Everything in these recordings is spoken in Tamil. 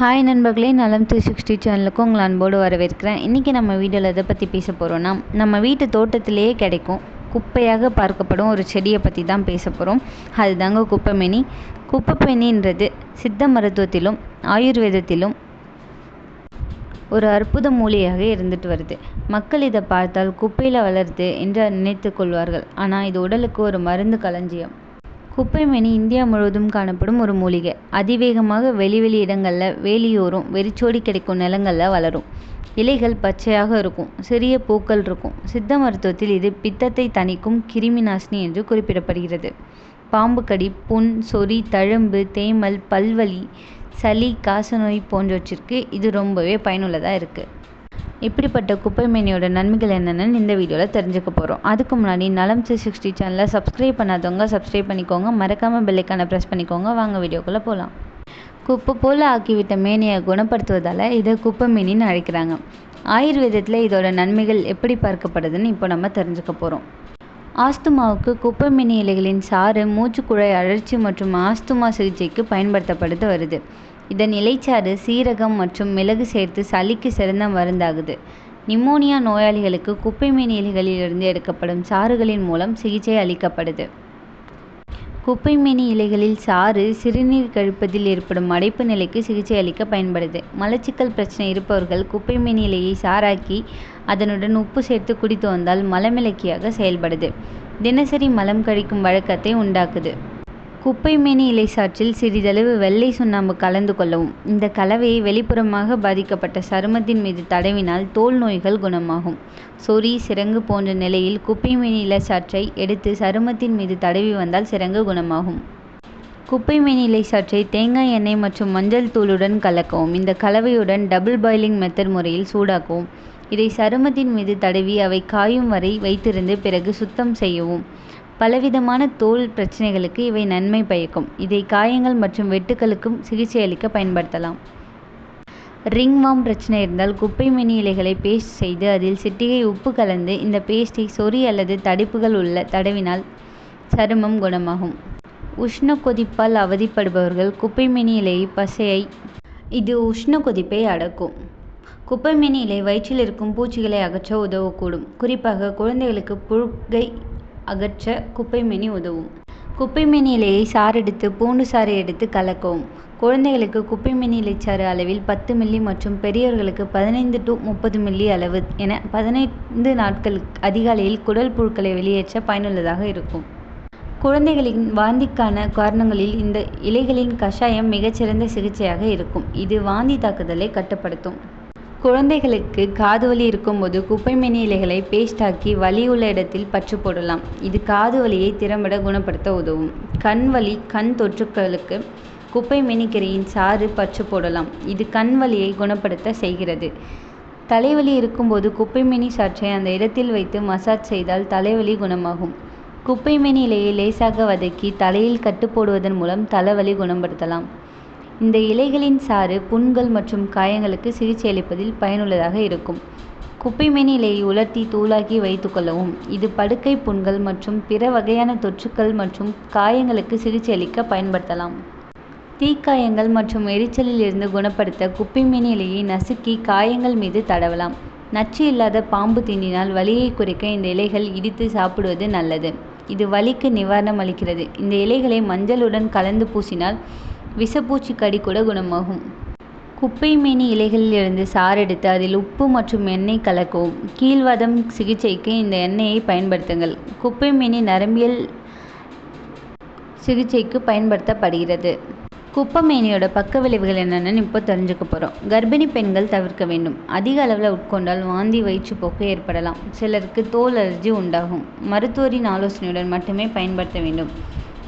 ஹாய் நண்பர்களே நலம் த்ரீ சிக்ஸ்டி சேனலுக்கு உங்களை அன்போடு வரவேற்கிறேன். இன்றைக்கி நம்ம வீடியோவில் எதை பற்றி பேச போகிறோன்னா நம்ம வீட்டு தோட்டத்திலேயே கிடைக்கும் குப்பையாக பார்க்கப்படும் ஒரு செடியை பற்றி தான் பேச போகிறோம் அதுதாங்க குப்பைமேனி. குப்பைமேனின்றது சித்த மருத்துவத்திலும் ஆயுர்வேதத்திலும் ஒரு அற்புத மூலிகையாக இருந்துட்டு வருது. மக்கள் இதை பார்த்தால் குப்பையில் வளருது என்று நினைத்து கொள்வார்கள். ஆனால் இது உடலுக்கு ஒரு மருந்து களஞ்சியம். குப்பைமேனி இந்தியா முழுவதும் காணப்படும் ஒரு மூலிகை. அதிவேகமாக வெளி வெளி இடங்களில் வேலியோரம் வெறிச்சோடி கிடைக்கும் நிலங்களில் வளரும். இலைகள் பச்சையாக இருக்கும் சிறிய பூக்கள் இருக்கும். சித்த மருத்துவத்தில் இது பித்தத்தை தணிக்கும் கிருமி நாசினி என்று குறிப்பிடப்படுகிறது. பாம்பு கடி புண் சொறி தழும்பு தேமல் பல்வலி சளி காசநோய் போன்றவற்றிற்கு இது ரொம்பவே பயனுள்ளதாக இருக்குது இப்படிப்பட்ட குப்பை மேனியோட நன்மைகள் என்னென்னு இந்த வீடியோவில் தெரிஞ்சுக்க போகிறோம் அதுக்கு முன்னாடி நலம் த்ரீ சிக்ஸ்டி சேனலை சப்ஸ்கிரைப் பண்ணாதவங்க சப்ஸ்கிரைப் பண்ணிக்கோங்க. மறக்காமல் பெல்லைக்கான ப்ரெஸ் பண்ணிக்கோங்க. வாங்க வீடியோக்குள்ளே போகலாம் குப்பை போல் ஆக்கிவிட்ட மேனியை குணப்படுத்துவதால் இதை குப்பை மேனின்னு அழைக்கிறாங்க. ஆயுர்வேதத்தில் இதோட நன்மைகள் எப்படி பார்க்கப்படுதுன்னு இப்போ நம்ம தெரிஞ்சுக்க போகிறோம் ஆஸ்துமாவுக்கு குப்பைமேனி இலைகளின் சாறு மூச்சுக்குழாய் அழற்சி மற்றும் ஆஸ்துமா சிகிச்சைக்கு பயன்படுத்தப்படுது வருது. இதன் இலைச்சாறு சீரகம் மற்றும் மிளகு சேர்த்து சளிக்கு சிறந்த மருந்தாகுது. நிமோனியா நோயாளிகளுக்கு குப்பைமேனி இலைகளிலிருந்து எடுக்கப்படும் சாறுகளின் மூலம் சிகிச்சை அளிக்கப்படுது. குப்பைமேனி இலைகளில் சாறு சிறுநீர் கழிப்பதில் ஏற்படும் அடைப்பு நிலைக்கு சிகிச்சை அளிக்க பயன்படுது. மலச்சிக்கல் பிரச்சனை இருப்பவர்கள் குப்பைமேனி இலையை சாராக்கி அதனுடன் உப்பு சேர்த்து குடித்து வந்தால் மலமிளக்கியாக செயல்படுது. தினசரி மலம் கழிக்கும் வழக்கத்தை உண்டாக்குது. குப்பைமேனி இலை சாற்றில் சிறிதளவு வெள்ளை சுண்ணாம்பு கலந்து கொள்ளவும். இந்த கலவையை வெளிப்புறமாக பாதிக்கப்பட்ட சருமத்தின் மீது தடவினால் தோல் நோய்கள் குணமாகும். சொறி சிரங்கு போன்ற நிலையில் குப்பைமேனி இலை சாற்றை எடுத்து சருமத்தின் மீது தடவி வந்தால் சிரங்கு குணமாகும். குப்பைமேனி இலை சாற்றை தேங்காய் எண்ணெய் மற்றும் மஞ்சள் தூளுடன் கலக்கவும். இந்த கலவையுடன் டபுள் பாயிலிங் மெத்தட் முறையில் சூடாக்கவும். இதை சருமத்தின் மீது தடவி அவை காயும் வரை வைத்திருந்து பிறகு சுத்தம் செய்யவும். பலவிதமான தோல் பிரச்சனைகளுக்கு இவை நன்மை பயக்கும். இதை காயங்கள் மற்றும் வெட்டுக்களுக்கும் சிகிச்சை அளிக்க பயன்படுத்தலாம். ரிங்வாம் பிரச்சனை இருந்தால் குப்பை மினி இலைகளை பேஸ்ட் செய்து அதில் சிட்டிகை உப்பு கலந்து இந்த பேஸ்டை சொறி அல்லது தடிப்புகள் உள்ள தடவினால் சருமம் குணமாகும். உஷ்ண கொதிப்பால் அவதிப்படுபவர்கள் குப்பை மினி இலையை பசையை இது உஷ்ண கொதிப்பை அடக்கும். குப்பைமேனி இலை வயிற்றில் இருக்கும் பூச்சிகளை அகற்ற உதவக்கூடும். குறிப்பாக குழந்தைகளுக்கு புழுக்கை அகற்ற குப்பைமேனி உதவும். குப்பைமேனி இலையை சாறெடுத்து பூண்டு சாறை எடுத்து கலக்கவும். குழந்தைகளுக்கு குப்பைமேனி இலைச்சாறு அளவில் பத்து மில்லி மற்றும் பெரியவர்களுக்கு பதினைந்து டு முப்பது மில்லி அளவு என பதினைந்து நாட்கள் அதிகாலையில் குடல் புழுக்களை வெளியேற்ற பயனுள்ளதாக இருக்கும். குழந்தைகளின் வாந்திக்கான காரணங்களில் இந்த இலைகளின் கஷாயம் மிகச்சிறந்த சிகிச்சையாக இருக்கும். இது வாந்தி தாக்குதலை கட்டுப்படுத்தும். குழந்தைகளுக்கு காது வலி இருக்கும்போது குப்பைமேனி இலைகளை பேஸ்டாக்கி வலி உள்ள இடத்தில் பற்று போடலாம். இது காது வலியை திறம்பட குணப்படுத்த உதவும். கண் வலி கண் தொற்றுக்களுக்கு குப்பைமேனி கீரையின் சாறு பற்று போடலாம். இது கண் வலியை குணப்படுத்த செய்கிறது. தலைவலி இருக்கும்போது குப்பைமேனி சாற்றை அந்த இடத்தில் வைத்து மசாஜ் செய்தால் தலைவலி குணமாகும். குப்பைமேனி இலையை லேசாக வதக்கி தலையில் கட்டு போடுவதன் மூலம் தலைவலி குணப்படுத்தலாம். இந்த இலைகளின் சாறு புண்கள் மற்றும் காயங்களுக்கு சிகிச்சை அளிப்பதில் பயனுள்ளதாக இருக்கும். குப்பைமேனி இலையை உலர்த்தி தூளாக்கி வைத்துக்கொள்ளவும் இது படுக்கை புண்கள் மற்றும் பிற வகையான தொற்றுக்கள் மற்றும் காயங்களுக்கு சிகிச்சை அளிக்க பயன்படுத்தலாம். தீக்காயங்கள் மற்றும் எரிச்சலில் இருந்து குணப்படுத்த குப்பைமேனி இலையை நசுக்கி காயங்கள் மீது தடவலாம். நச்சு இல்லாத பாம்பு தீண்டினால் வலியை குறைக்க இந்த இலைகள் இடித்து சாப்பிடுவது நல்லது. இது வலிக்கு நிவாரணம் அளிக்கிறது. இந்த இலைகளை மஞ்சளுடன் கலந்து பூசினால் விஷப்பூச்சி கடி கூட குணமாகும். குப்பைமேனி இலைகளில் இருந்து சாறெடுத்து அதில் உப்பு மற்றும் எண்ணெய் கலக்கவும். கீழ்வாதம் சிகிச்சைக்கு இந்த எண்ணெயை பயன்படுத்துங்கள். குப்பைமேனி நரம்பியல் சிகிச்சைக்கு பயன்படுத்தப்படுகிறது. குப்பைமேனியோட பக்க விளைவுகள் என்னென்னு இப்போ தெரிஞ்சுக்க போகிறோம் கர்ப்பிணி பெண்கள் தவிர்க்க வேண்டும். அதிக அளவில் உட்கொண்டால் வாந்தி வயிற்றுப்போக்கு ஏற்படலாம். சிலருக்கு தோல் அலர்ஜி உண்டாகும். மருத்துவரின் ஆலோசனையுடன் மட்டுமே பயன்படுத்த வேண்டும்.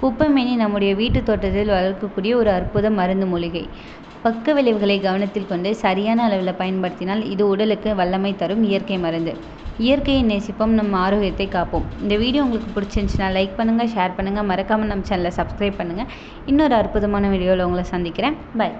குப்பைமேனி நம்முடைய வீட்டு தோட்டத்தில் வளர்க்கக்கூடிய ஒரு அற்புத மருந்து மூலிகை. பக்க விளைவுகளை கவனத்தில் கொண்டு சரியான அளவில் பயன்படுத்தினால் இது உடலுக்கு வல்லமை தரும் இயற்கை மருந்து. இயற்கையை நேசிப்போம் நம்ம ஆரோக்கியத்தை காப்போம். இந்த வீடியோ உங்களுக்கு பிடிச்சிருந்துச்சுன்னா லைக் பண்ணுங்கள் ஷேர் பண்ணுங்கள் மறக்காமல் நம்ம சேனலை சப்ஸ்கிரைப் பண்ணுங்கள் இன்னொரு அற்புதமான வீடியோவில் உங்களை சந்திக்கிறேன். பாய்